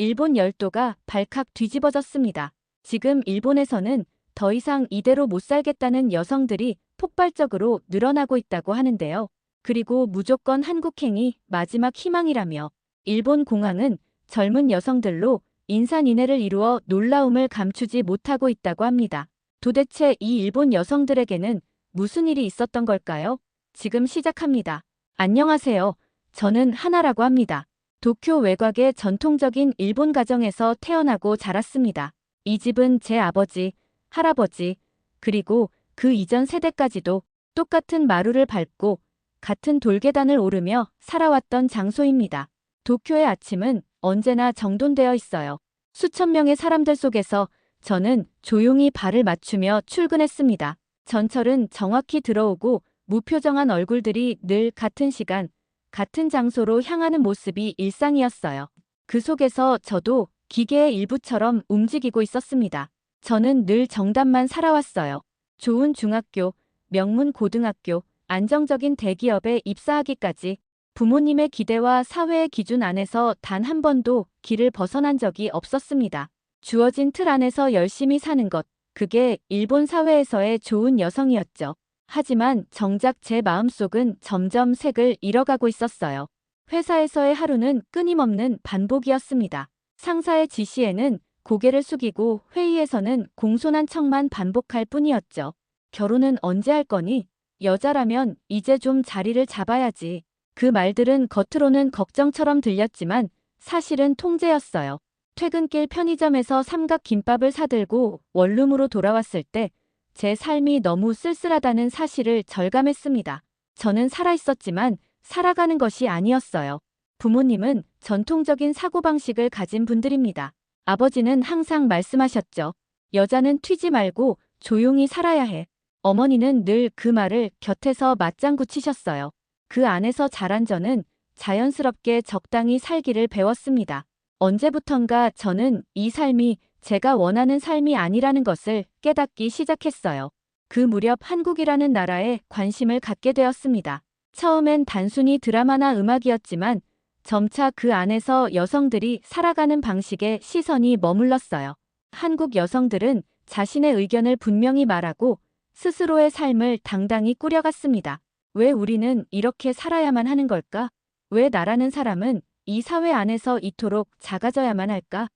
일본 열도가 발칵 뒤집어졌습니다. 지금 일본에서는 더 이상 이대로 못 살겠다는 여성들이 폭발적으로 늘어나고 있다고 하는데요. 그리고 무조건 한국행이 마지막 희망이라며 일본 공항은 젊은 여성들로 인산인해를 이루어 놀라움을 감추지 못하고 있다고 합니다. 도대체 이 일본 여성들에게는 무슨 일이 있었던 걸까요? 지금 시작합니다. 안녕하세요. 저는 하나라고 합니다. 도쿄 외곽의 전통적인 일본 가정에서 태어나고 자랐습니다. 이 집은 제 아버지, 할아버지, 그리고 그 이전 세대까지도 똑같은 마루를 밟고 같은 돌계단을 오르며 살아왔던 장소입니다. 도쿄의 아침은 언제나 정돈되어 있어요. 수천 명의 사람들 속에서 저는 조용히 발을 맞추며 출근했습니다. 전철은 정확히 들어오고 무표정한 얼굴들이 늘 같은 시간, 같은 장소로 향하는 모습이 일상이었어요. 그 속에서 저도 기계의 일부처럼 움직이고 있었습니다. 저는 늘 정답만 살아왔어요. 좋은 중학교, 명문 고등학교, 안정적인 대기업에 입사하기까지 부모님의 기대와 사회의 기준 안에서 단 한 번도 길을 벗어난 적이 없었습니다. 주어진 틀 안에서 열심히 사는 것, 그게 일본 사회에서의 좋은 여성이었죠. 하지만 정작 제 마음속은 점점 색을 잃어가고 있었어요. 회사에서의 하루는 끊임없는 반복이었습니다. 상사의 지시에는 고개를 숙이고 회의에서는 공손한 척만 반복할 뿐이었죠. 결혼은 언제 할 거니? 여자라면 이제 좀 자리를 잡아야지. 그 말들은 겉으로는 걱정처럼 들렸지만 사실은 통제였어요. 퇴근길 편의점에서 삼각 김밥을 사들고 원룸으로 돌아왔을 때 제 삶이 너무 쓸쓸하다는 사실을 절감했습니다. 저는 살아있었지만 살아가는 것이 아니었어요. 부모님은 전통적인 사고방식을 가진 분들입니다. 아버지는 항상 말씀하셨죠. 여자는 튀지 말고 조용히 살아야 해. 어머니는 늘 그 말을 곁에서 맞장구 치셨어요. 그 안에서 자란 저는 자연스럽게 적당히 살기를 배웠습니다. 언제부턴가 저는 이 삶이 제가 원하는 삶이 아니라는 것을 깨닫기 시작했어요. 그 무렵 한국이라는 나라에 관심을 갖게 되었습니다. 처음엔 단순히 드라마나 음악이었지만 점차 그 안에서 여성들이 살아가는 방식에 시선이 머물렀어요. 한국 여성들은 자신의 의견을 분명히 말하고 스스로의 삶을 당당히 꾸려갔습니다. 왜 우리는 이렇게 살아야만 하는 걸까? 왜 나라는 사람은 이 사회 안에서 이토록 작아져야만 할까?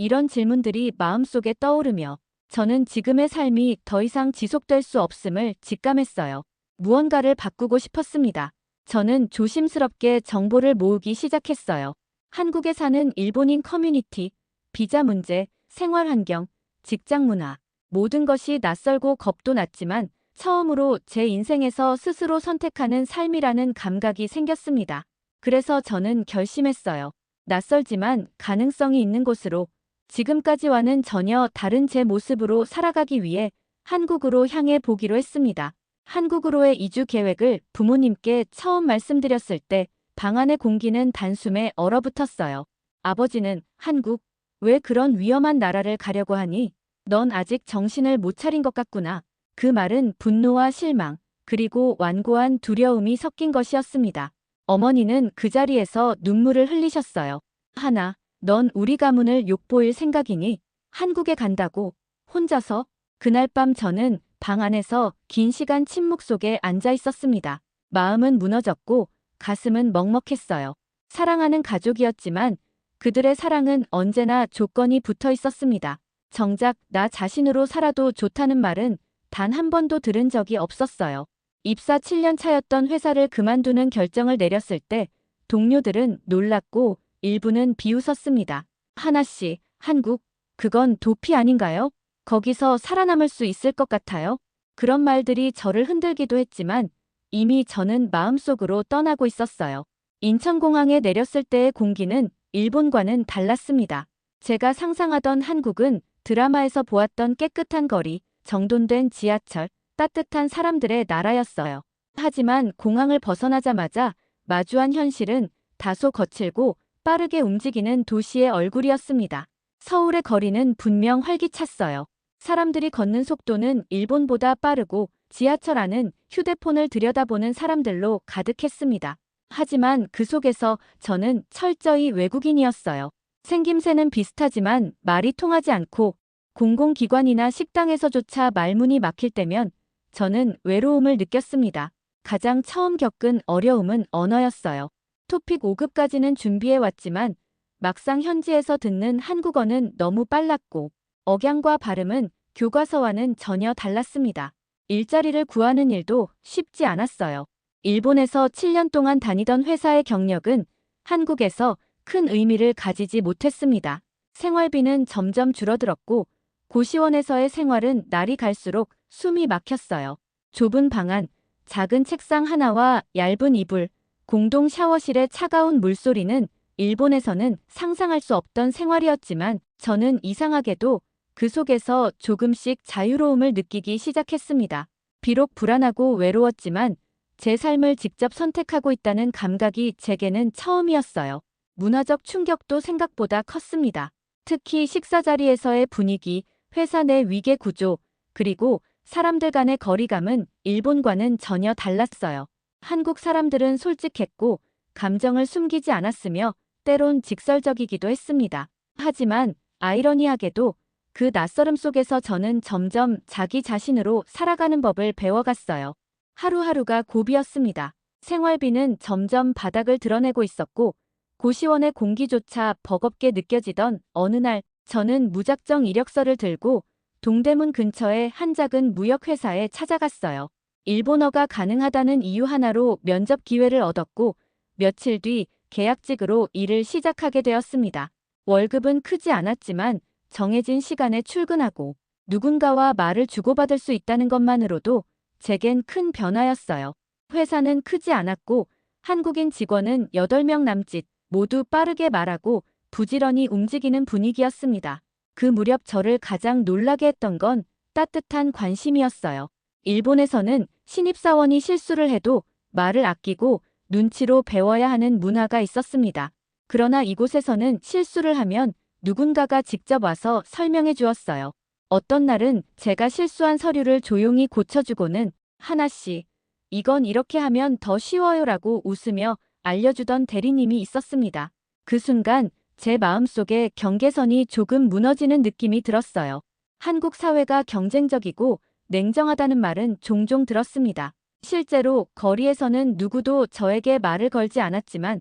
이런 질문들이 마음속에 떠오르며 저는 지금의 삶이 더 이상 지속될 수 없음을 직감했어요. 무언가를 바꾸고 싶었습니다. 저는 조심스럽게 정보를 모으기 시작했어요. 한국에 사는 일본인 커뮤니티, 비자 문제, 생활 환경, 직장 문화, 모든 것이 낯설고 겁도 났지만 처음으로 제 인생에서 스스로 선택하는 삶이라는 감각이 생겼습니다. 그래서 저는 결심했어요. 낯설지만 가능성이 있는 곳으로 지금까지와는 전혀 다른 제 모습으로 살아가기 위해 한국으로 향해 보기로 했습니다. 한국으로의 이주 계획을 부모님께 처음 말씀드렸을 때 방 안의 공기는 단숨에 얼어붙었어요. 아버지는 한국, 왜 그런 위험한 나라를 가려고 하니? 넌 아직 정신을 못 차린 것 같구나. 그 말은 분노와 실망, 그리고 완고한 두려움이 섞인 것이었습니다. 어머니는 그 자리에서 눈물을 흘리셨어요. 하나, 넌 우리 가문을 욕보일 생각이니? 한국에 간다고? 혼자서? 그날 밤 저는 방 안에서 긴 시간 침묵 속에 앉아 있었습니다. 마음은 무너졌고 가슴은 먹먹했어요. 사랑하는 가족이었지만 그들의 사랑은 언제나 조건이 붙어 있었습니다. 정작 나 자신으로 살아도 좋다는 말은 단 한 번도 들은 적이 없었어요. 입사 7년 차였던 회사를 그만두는 결정을 내렸을 때 동료들은 놀랐고 일부는 비웃었습니다. 하나씨, 한국, 그건 도피 아닌가요? 거기서 살아남을 수 있을 것 같아요? 그런 말들이 저를 흔들기도 했지만 이미 저는 마음속으로 떠나고 있었어요. 인천공항에 내렸을 때의 공기는 일본과는 달랐습니다. 제가 상상하던 한국은 드라마에서 보았던 깨끗한 거리, 정돈된 지하철, 따뜻한 사람들의 나라였어요. 하지만 공항을 벗어나자마자 마주한 현실은 다소 거칠고 빠르게 움직이는 도시의 얼굴이었습니다. 서울의 거리는 분명 활기찼어요. 사람들이 걷는 속도는 일본보다 빠르고 지하철 안은 휴대폰을 들여다보는 사람들로 가득했습니다. 하지만 그 속에서 저는 철저히 외국인이었어요. 생김새는 비슷하지만 말이 통하지 않고 공공기관이나 식당에서조차 말문이 막힐 때면 저는 외로움을 느꼈습니다. 가장 처음 겪은 어려움은 언어였어요. 토픽 5급까지는 준비해 왔지만 막상 현지에서 듣는 한국어는 너무 빨랐고 억양과 발음은 교과서와는 전혀 달랐습니다. 일자리를 구하는 일도 쉽지 않았어요. 일본에서 7년 동안 다니던 회사의 경력은 한국에서 큰 의미를 가지지 못했습니다. 생활비는 점점 줄어들었고 고시원에서의 생활은 날이 갈수록 숨이 막혔어요. 좁은 방 안, 작은 책상 하나와 얇은 이불, 공동 샤워실의 차가운 물소리는 일본에서는 상상할 수 없던 생활이었지만 저는 이상하게도 그 속에서 조금씩 자유로움을 느끼기 시작했습니다. 비록 불안하고 외로웠지만 제 삶을 직접 선택하고 있다는 감각이 제게는 처음이었어요. 문화적 충격도 생각보다 컸습니다. 특히 식사 자리에서의 분위기, 회사 내 위계 구조, 그리고 사람들 간의 거리감은 일본과는 전혀 달랐어요. 한국 사람들은 솔직했고 감정을 숨기지 않았으며 때론 직설적이기도 했습니다. 하지만 아이러니하게도 그 낯설음 속에서 저는 점점 자기 자신으로 살아가는 법을 배워갔어요. 하루하루가 고비였습니다. 생활비는 점점 바닥을 드러내고 있었고 고시원의 공기조차 버겁게 느껴지던 어느 날 저는 무작정 이력서를 들고 동대문 근처의 한 작은 무역회사에 찾아갔어요. 일본어가 가능하다는 이유 하나로 면접 기회를 얻었고 며칠 뒤 계약직으로 일을 시작하게 되었습니다. 월급은 크지 않았지만 정해진 시간에 출근하고 누군가와 말을 주고받을 수 있다는 것만으로도 제겐 큰 변화였어요. 회사는 크지 않았고 한국인 직원은 8명 남짓 모두 빠르게 말하고 부지런히 움직이는 분위기였습니다. 그 무렵 저를 가장 놀라게 했던 건 따뜻한 관심이었어요. 일본에서는 신입사원이 실수를 해도 말을 아끼고 눈치로 배워야 하는 문화가 있었습니다. 그러나 이곳에서는 실수를 하면 누군가가 직접 와서 설명해 주었어요. 어떤 날은 제가 실수한 서류를 조용히 고쳐주고는 하나씩 이건 이렇게 하면 더 쉬워요라고 웃으며 알려주던 대리님이 있었습니다. 그 순간 제 마음속에 경계선이 조금 무너지는 느낌이 들었어요. 한국 사회가 경쟁적이고 냉정하다는 말은 종종 들었습니다. 실제로 거리에서는 누구도 저에게 말을 걸지 않았지만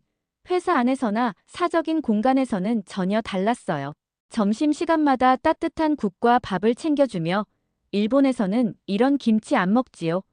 회사 안에서나 사적인 공간에서는 전혀 달랐어요. 점심시간마다 따뜻한 국과 밥을 챙겨주며 일본에서는 이런 김치 안 먹지요.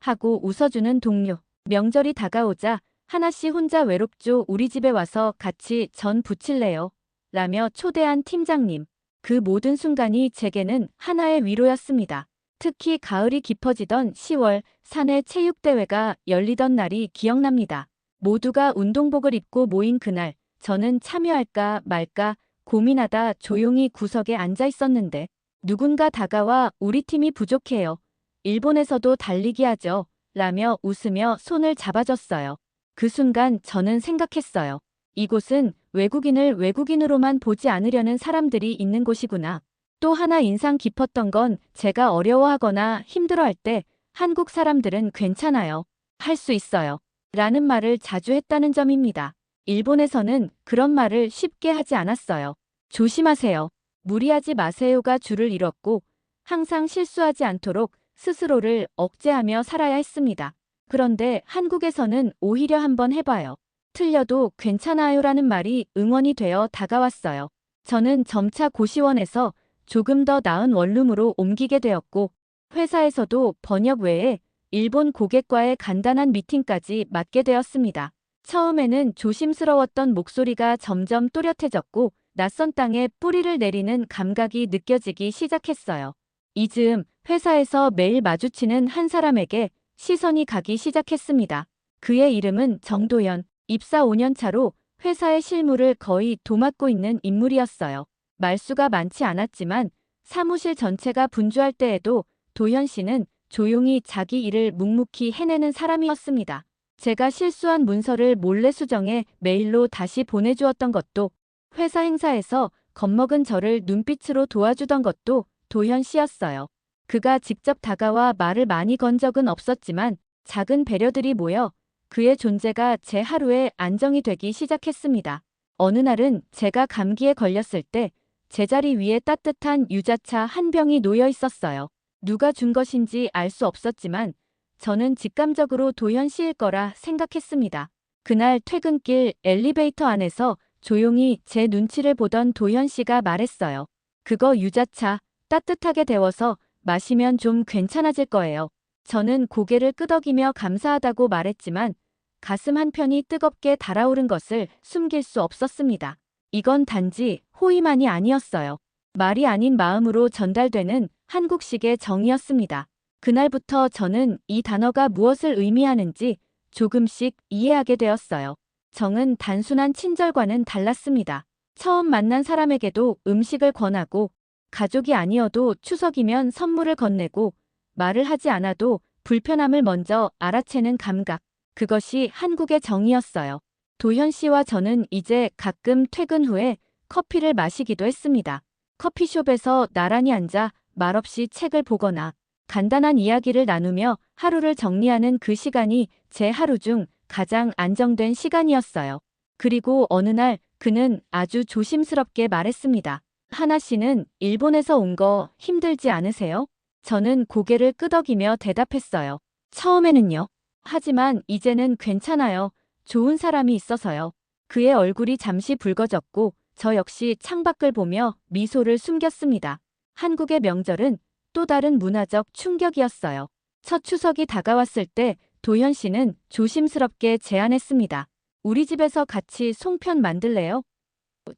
하고 웃어주는 동료. 명절이 다가오자 하나씨 혼자 외롭죠. 우리 집에 와서 같이 전 부칠래요. 라며 초대한 팀장님. 그 모든 순간이 제게는 하나의 위로였습니다. 특히 가을이 깊어지던 10월 사내 체육대회가 열리던 날이 기억납니다. 모두가 운동복을 입고 모인 그날 저는 참여할까 말까 고민하다 조용히 구석에 앉아 있었는데 누군가 다가와 우리 팀이 부족해요. 일본에서도 달리기 하죠. 라며 웃으며 손을 잡아줬어요. 그 순간 저는 생각했어요. 이곳은 외국인을 외국인으로만 보지 않으려는 사람들이 있는 곳이구나. 또 하나 인상 깊었던 건 제가 어려워하거나 힘들어할 때 한국 사람들은 괜찮아요. 할 수 있어요. 라는 말을 자주 했다는 점입니다. 일본에서는 그런 말을 쉽게 하지 않았어요. 조심하세요. 무리하지 마세요가 줄을 잃었고 항상 실수하지 않도록 스스로를 억제하며 살아야 했습니다. 그런데 한국에서는 오히려 한번 해봐요. 틀려도 괜찮아요라는 말이 응원이 되어 다가왔어요. 저는 점차 고시원에서 조금 더 나은 원룸으로 옮기게 되었고 회사에서도 번역 외에 일본 고객과의 간단한 미팅까지 맡게 되었습니다. 처음에는 조심스러웠던 목소리가 점점 또렷해졌고 낯선 땅에 뿌리를 내리는 감각이 느껴지기 시작했어요. 이즈음 회사에서 매일 마주치는 한 사람에게 시선이 가기 시작했습니다. 그의 이름은 정도연, 입사 5년 차로 회사의 실무를 거의 도맡고 있는 인물이었어요. 말수가 많지 않았지만 사무실 전체가 분주할 때에도 도현 씨는 조용히 자기 일을 묵묵히 해내는 사람이었습니다. 제가 실수한 문서를 몰래 수정해 메일로 다시 보내주었던 것도 회사 행사에서 겁먹은 저를 눈빛으로 도와주던 것도 도현 씨였어요. 그가 직접 다가와 말을 많이 건 적은 없었지만 작은 배려들이 모여 그의 존재가 제 하루에 안정이 되기 시작했습니다. 어느 날은 제가 감기에 걸렸을 때 제자리 위에 따뜻한 유자차 한 병이 놓여 있었어요. 누가 준 것인지 알 수 없었지만 저는 직감적으로 도현 씨일 거라 생각했습니다. 그날 퇴근길 엘리베이터 안에서 조용히 제 눈치를 보던 도현 씨가 말했어요. 그거 유자차 따뜻하게 데워서 마시면 좀 괜찮아질 거예요. 저는 고개를 끄덕이며 감사하다고 말했지만 가슴 한편이 뜨겁게 달아오른 것을 숨길 수 없었습니다. 이건 단지 호의만이 아니었어요. 말이 아닌 마음으로 전달되는 한국식의 정이었습니다. 그날부터 저는 이 단어가 무엇을 의미하는지 조금씩 이해하게 되었어요. 정은 단순한 친절과는 달랐습니다. 처음 만난 사람에게도 음식을 권하고 가족이 아니어도 추석이면 선물을 건네고 말을 하지 않아도 불편함을 먼저 알아채는 감각. 그것이 한국의 정이었어요. 도현 씨와 저는 이제 가끔 퇴근 후에 커피를 마시기도 했습니다. 커피숍에서 나란히 앉아 말없이 책을 보거나 간단한 이야기를 나누며 하루를 정리하는 그 시간이 제 하루 중 가장 안정된 시간이었어요. 그리고 어느 날 그는 아주 조심스럽게 말했습니다. 하나 씨는 일본에서 온 거 힘들지 않으세요? 저는 고개를 끄덕이며 대답했어요. 처음에는요. 하지만 이제는 괜찮아요. 좋은 사람이 있어서요. 그의 얼굴이 잠시 붉어졌고 저 역시 창밖을 보며 미소를 숨겼습니다. 한국의 명절은 또 다른 문화적 충격이었어요. 첫 추석이 다가왔을 때 도현 씨는 조심스럽게 제안했습니다. 우리 집에서 같이 송편 만들래요?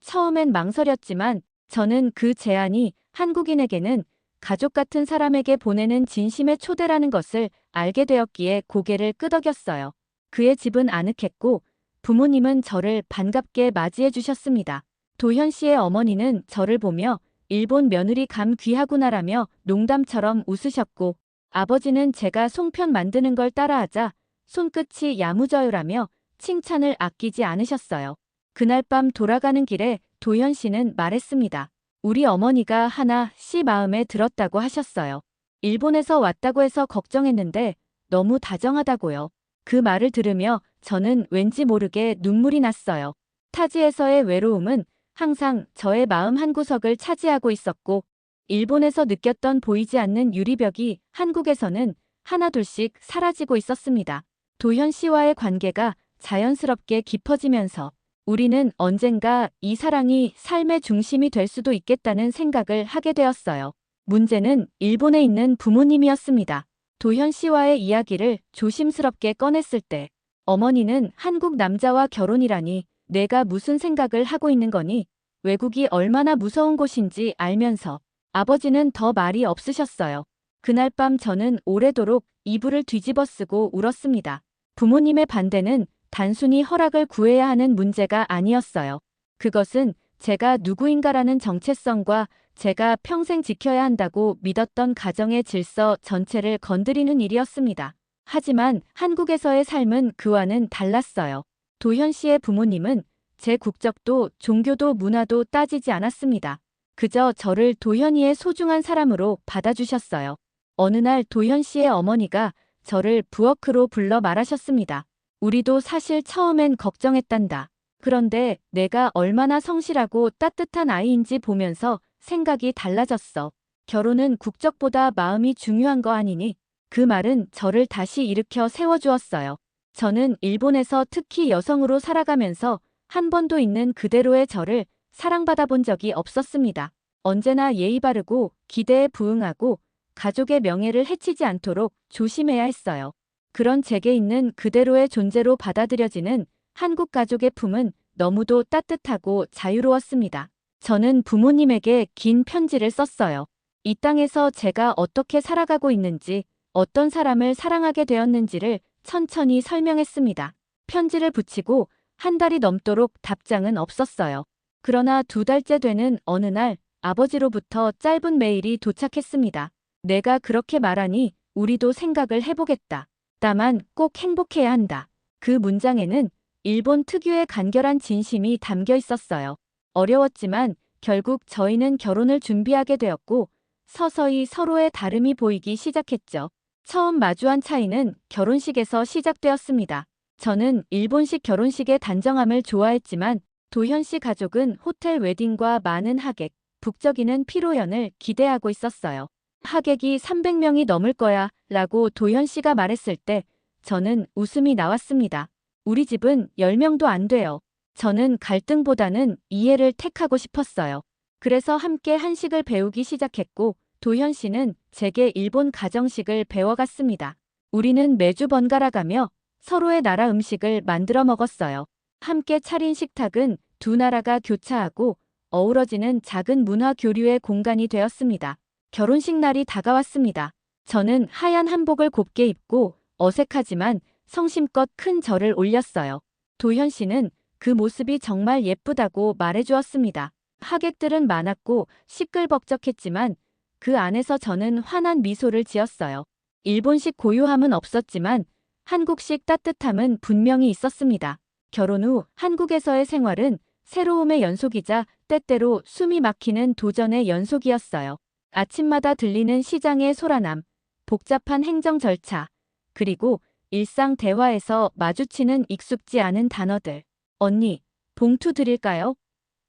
처음엔 망설였지만 저는 그 제안이 한국인에게는 가족 같은 사람에게 보내는 진심의 초대라는 것을 알게 되었기에 고개를 끄덕였어요. 그의 집은 아늑했고 부모님은 저를 반갑게 맞이해 주셨습니다. 도현 씨의 어머니는 저를 보며 일본 며느리 감 귀하구나라며 농담처럼 웃으셨고 아버지는 제가 송편 만드는 걸 따라하자 손끝이 야무져요라며 칭찬을 아끼지 않으셨어요. 그날 밤 돌아가는 길에 도현 씨는 말했습니다. 우리 어머니가 하나 씨 마음에 들었다고 하셨어요. 일본에서 왔다고 해서 걱정했는데 너무 다정하다고요. 그 말을 들으며 저는 왠지 모르게 눈물이 났어요. 타지에서의 외로움은 항상 저의 마음 한구석을 차지하고 있었고 일본에서 느꼈던 보이지 않는 유리벽이 한국에서는 하나둘씩 사라지고 있었습니다. 도현 씨와의 관계가 자연스럽게 깊어지면서 우리는 언젠가 이 사랑이 삶의 중심이 될 수도 있겠다는 생각을 하게 되었어요. 문제는 일본에 있는 부모님이었습니다. 도현 씨와의 이야기를 조심스럽게 꺼냈을 때 어머니는 한국 남자와 결혼이라니 내가 무슨 생각을 하고 있는 거니 외국이 얼마나 무서운 곳인지 알면서 아버지는 더 말이 없으셨어요. 그날 밤 저는 오래도록 이불을 뒤집어 쓰고 울었습니다. 부모님의 반대는 단순히 허락을 구해야 하는 문제가 아니었어요. 그것은 제가 누구인가라는 정체성과 제가 평생 지켜야 한다고 믿었던 가정의 질서 전체를 건드리는 일이었습니다. 하지만 한국에서의 삶은 그와는 달랐어요. 도현 씨의 부모님은 제 국적도 종교도 문화도 따지지 않았습니다. 그저 저를 도현이의 소중한 사람으로 받아주셨어요. 어느 날 도현 씨의 어머니가 저를 부엌으로 불러 말하셨습니다. 우리도 사실 처음엔 걱정했단다. 그런데 내가 얼마나 성실하고 따뜻한 아이인지 보면서 생각이 달라졌어. 결혼은 국적보다 마음이 중요한 거 아니니? 그 말은 저를 다시 일으켜 세워주었어요. 저는 일본에서 특히 여성으로 살아가면서 한 번도 있는 그대로의 저를 사랑받아 본 적이 없었습니다. 언제나 예의 바르고 기대에 부응하고 가족의 명예를 해치지 않도록 조심해야 했어요. 그런 제게 있는 그대로의 존재로 받아들여지는 한국 가족의 품은 너무도 따뜻하고 자유로웠습니다. 저는 부모님에게 긴 편지를 썼어요. 이 땅에서 제가 어떻게 살아가고 있는지, 어떤 사람을 사랑하게 되었는지를 천천히 설명했습니다. 편지를 붙이고 한 달이 넘도록 답장은 없었어요. 그러나 두 달째 되는 어느 날 아버지로부터 짧은 메일이 도착했습니다. 내가 그렇게 말하니 우리도 생각을 해보겠다. 다만 꼭 행복해야 한다. 그 문장에는 일본 특유의 간결한 진심이 담겨 있었어요. 어려웠지만 결국 저희는 결혼을 준비하게 되었고 서서히 서로의 다름이 보이기 시작했죠. 처음 마주한 차이는 결혼식에서 시작되었습니다. 저는 일본식 결혼식의 단정함을 좋아했지만 도현 씨 가족은 호텔 웨딩과 많은 하객, 북적이는 피로연을 기대하고 있었어요. 하객이 300명이 넘을 거야 라고 도현 씨가 말했을 때 저는 웃음이 나왔습니다. 우리 집은 10명도 안 돼요. 저는 갈등보다는 이해를 택하고 싶었어요. 그래서 함께 한식을 배우기 시작했고 도현 씨는 제게 일본 가정식을 배워갔습니다. 우리는 매주 번갈아 가며 서로의 나라 음식을 만들어 먹었어요. 함께 차린 식탁은 두 나라가 교차하고 어우러지는 작은 문화 교류의 공간이 되었습니다. 결혼식 날이 다가왔습니다. 저는 하얀 한복을 곱게 입고 어색하지만 성심껏 큰 절을 올렸어요. 도현 씨는 그 모습이 정말 예쁘다고 말해주었습니다. 하객들은 많았고 시끌벅적했지만 그 안에서 저는 환한 미소를 지었어요. 일본식 고요함은 없었지만 한국식 따뜻함은 분명히 있었습니다. 결혼 후 한국에서의 생활은 새로움의 연속이자 때때로 숨이 막히는 도전의 연속이었어요. 아침마다 들리는 시장의 소란함, 복잡한 행정 절차, 그리고 일상 대화에서 마주치는 익숙지 않은 단어들. 언니, 봉투 드릴까요?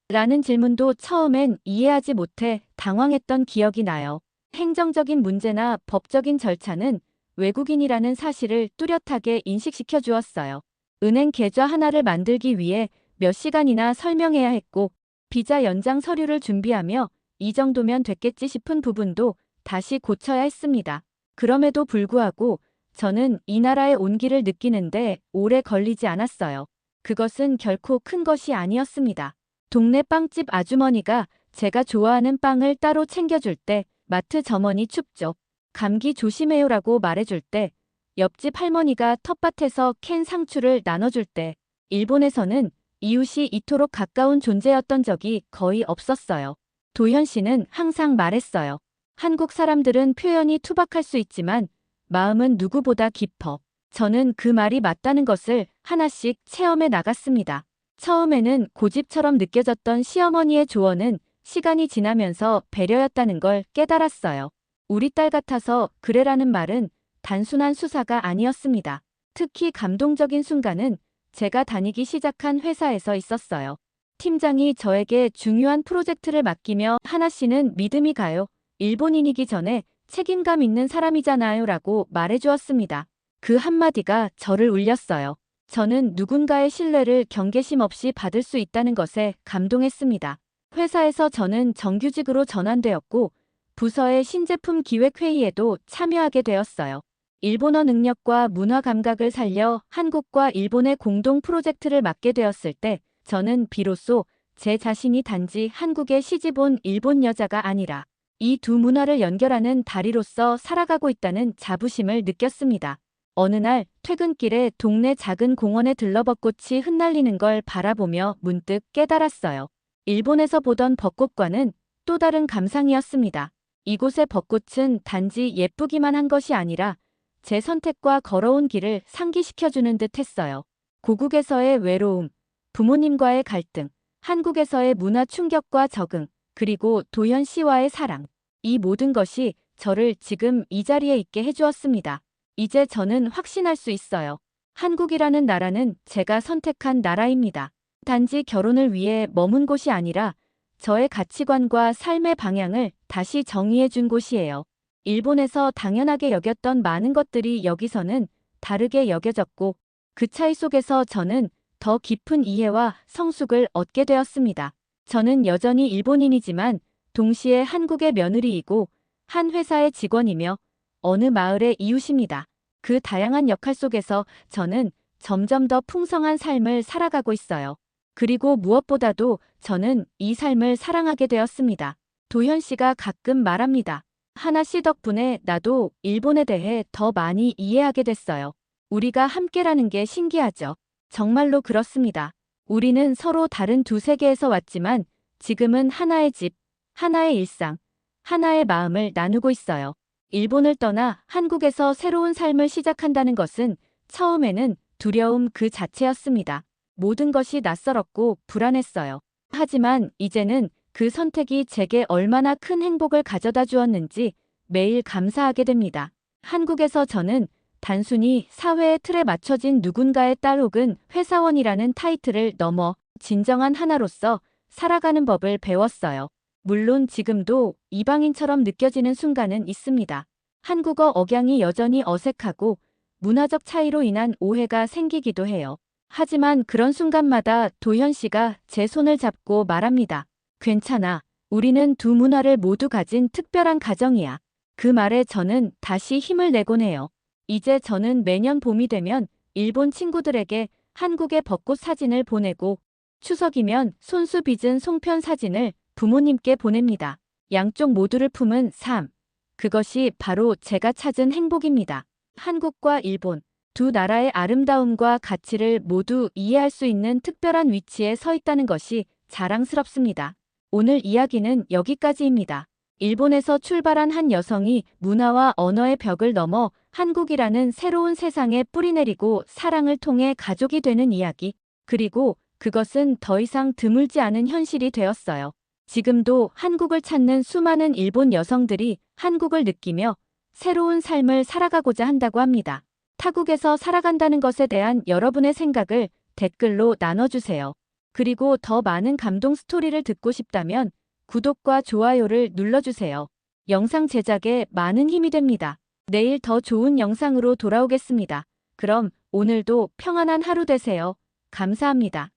라는 질문도 처음엔 이해하지 못해 당황했던 기억이 나요. 행정적인 문제나 법적인 절차는 외국인이라는 사실을 뚜렷하게 인식시켜 주었어요. 은행 계좌 하나를 만들기 위해 몇 시간이나 설명해야 했고, 비자 연장 서류를 준비하며 이 정도면 됐겠지 싶은 부분도 다시 고쳐야 했습니다. 그럼에도 불구하고 저는 이 나라의 온기를 느끼는데 오래 걸리지 않았어요. 그것은 결코 큰 것이 아니었습니다. 동네 빵집 아주머니가 제가 좋아하는 빵을 따로 챙겨줄 때 마트 점원이 춥죠. 감기 조심해요라고 말해줄 때 옆집 할머니가 텃밭에서 캔 상추를 나눠줄 때 일본에서는 이웃이 이토록 가까운 존재였던 적이 거의 없었어요. 도현 씨는 항상 말했어요. 한국 사람들은 표현이 투박할 수 있지만 마음은 누구보다 깊어. 저는 그 말이 맞다는 것을 하나씩 체험해 나갔습니다. 처음에는 고집처럼 느껴졌던 시어머니의 조언은 시간이 지나면서 배려였다는 걸 깨달았어요. 우리 딸 같아서 그래라는 말은 단순한 수사가 아니었습니다. 특히 감동적인 순간은 제가 다니기 시작한 회사에서 있었어요. 팀장이 저에게 중요한 프로젝트를 맡기며 하나 씨는 믿음이 가요. 일본인이기 전에 책임감 있는 사람이잖아요 라고 말해주었습니다. 그 한마디가 저를 울렸어요. 저는 누군가의 신뢰를 경계심 없이 받을 수 있다는 것에 감동했습니다. 회사에서 저는 정규직으로 전환되었고 부서의 신제품 기획회의에도 참여하게 되었어요. 일본어 능력과 문화 감각을 살려 한국과 일본의 공동 프로젝트를 맡게 되었을 때 저는 비로소 제 자신이 단지 한국에 시집 온 일본 여자가 아니라 이 두 문화를 연결하는 다리로서 살아가고 있다는 자부심을 느꼈습니다. 어느 날 퇴근길에 동네 작은 공원에 들러 벚꽃이 흩날리는 걸 바라보며 문득 깨달았어요. 일본에서 보던 벚꽃과는 또 다른 감상이었습니다. 이곳의 벚꽃은 단지 예쁘기만 한 것이 아니라 제 선택과 걸어온 길을 상기시켜주는 듯 했어요. 고국에서의 외로움, 부모님과의 갈등, 한국에서의 문화 충격과 적응, 그리고 도현 씨와의 사랑. 이 모든 것이 저를 지금 이 자리에 있게 해주었습니다. 이제 저는 확신할 수 있어요. 한국이라는 나라는 제가 선택한 나라입니다. 단지 결혼을 위해 머문 곳이 아니라 저의 가치관과 삶의 방향을 다시 정의해 준 곳이에요. 일본에서 당연하게 여겼던 많은 것들이 여기서는 다르게 여겨졌고 그 차이 속에서 저는 더 깊은 이해와 성숙을 얻게 되었습니다. 저는 여전히 일본인이지만 동시에 한국의 며느리이고 한 회사의 직원이며 어느 마을의 이웃입니다. 그 다양한 역할 속에서 저는 점점 더 풍성한 삶을 살아가고 있어요. 그리고 무엇보다도 저는 이 삶을 사랑하게 되었습니다. 도현 씨가 가끔 말합니다. 하나 씨 덕분에 나도 일본에 대해 더 많이 이해하게 됐어요. 우리가 함께라는 게 신기하죠. 정말로 그렇습니다. 우리는 서로 다른 두 세계에서 왔지만 지금은 하나의 집, 하나의 일상, 하나의 마음을 나누고 있어요. 일본을 떠나 한국에서 새로운 삶을 시작한다는 것은 처음에는 두려움 그 자체였습니다. 모든 것이 낯설었고 불안했어요. 하지만 이제는 그 선택이 제게 얼마나 큰 행복을 가져다 주었는지 매일 감사하게 됩니다. 한국에서 저는 단순히 사회의 틀에 맞춰진 누군가의 딸 혹은 회사원이라는 타이틀을 넘어 진정한 하나로서 살아가는 법을 배웠어요. 물론 지금도 이방인처럼 느껴지는 순간은 있습니다. 한국어 억양이 여전히 어색하고 문화적 차이로 인한 오해가 생기기도 해요. 하지만 그런 순간마다 도현 씨가 제 손을 잡고 말합니다. 괜찮아. 우리는 두 문화를 모두 가진 특별한 가정이야. 그 말에 저는 다시 힘을 내곤 해요. 이제 저는 매년 봄이 되면 일본 친구들에게 한국의 벚꽃 사진을 보내고 추석이면 손수 빚은 송편 사진을 부모님께 보냅니다. 양쪽 모두를 품은 삶. 그것이 바로 제가 찾은 행복입니다. 한국과 일본 두 나라의 아름다움과 가치를 모두 이해할 수 있는 특별한 위치에 서 있다는 것이 자랑스럽습니다. 오늘 이야기는 여기까지입니다. 일본에서 출발한 한 여성이 문화와 언어의 벽을 넘어 한국이라는 새로운 세상에 뿌리내리고 사랑을 통해 가족이 되는 이야기. 그리고 그것은 더 이상 드물지 않은 현실이 되었어요. 지금도 한국을 찾는 수많은 일본 여성들이 한국을 느끼며 새로운 삶을 살아가고자 한다고 합니다. 타국에서 살아간다는 것에 대한 여러분의 생각을 댓글로 나눠주세요. 그리고 더 많은 감동 스토리를 듣고 싶다면 구독과 좋아요를 눌러주세요. 영상 제작에 많은 힘이 됩니다. 내일 더 좋은 영상으로 돌아오겠습니다. 그럼 오늘도 평안한 하루 되세요. 감사합니다.